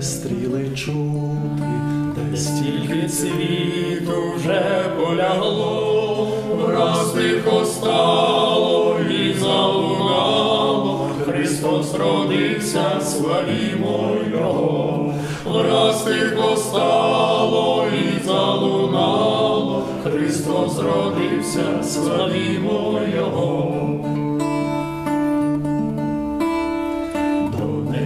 стріли чути, де стільки світу вже полягло, враз тихо стало і залунало, Христос родився, славімо Його, враз тихо стало і залунало, Христос родився, славімо Його.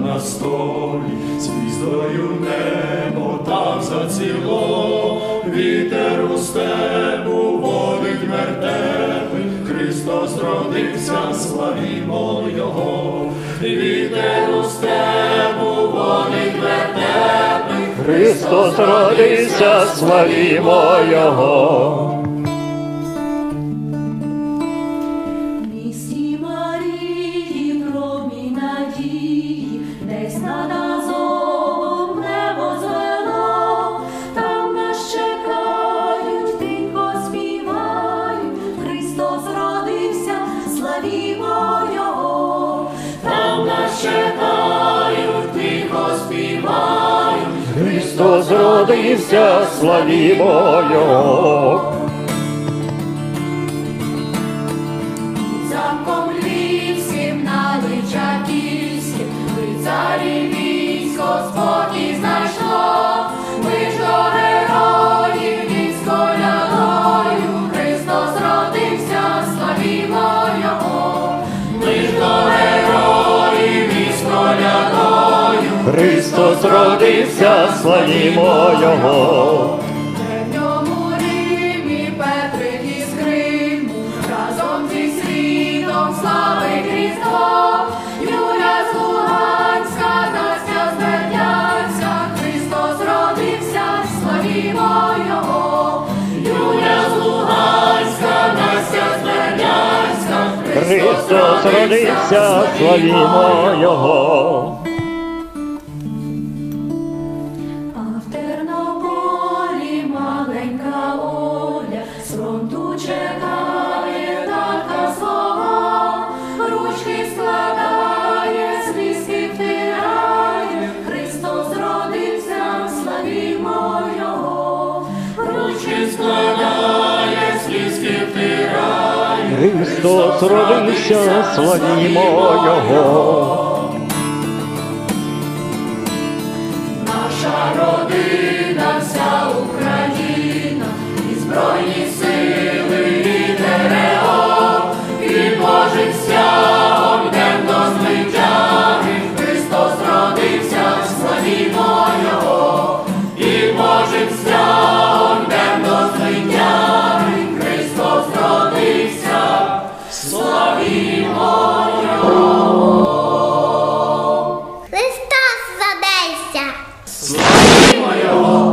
на столі, звіздою небо так заціло, вітер у степу водить вертепи, Христос родився, славімо Його, вітер у степу водить вертепи, Христос родився, славімо Його. Славімо Його, там нас чекають, тихо співають. Христос родився, славімо Його. Замком львівським на Личаківським, лицарі військо спокій Христос родився, славімо Його. Древньому Римі Петрик із Криму, разом зі світом славить Різдво, Юля з Луганська, Настя з Бердянська, Христос родився, славімо Його, Юля з Луганська, Настя з Бердянська, Христос родився, славімо Його. Христос родився, славімо Його. наша родина. した。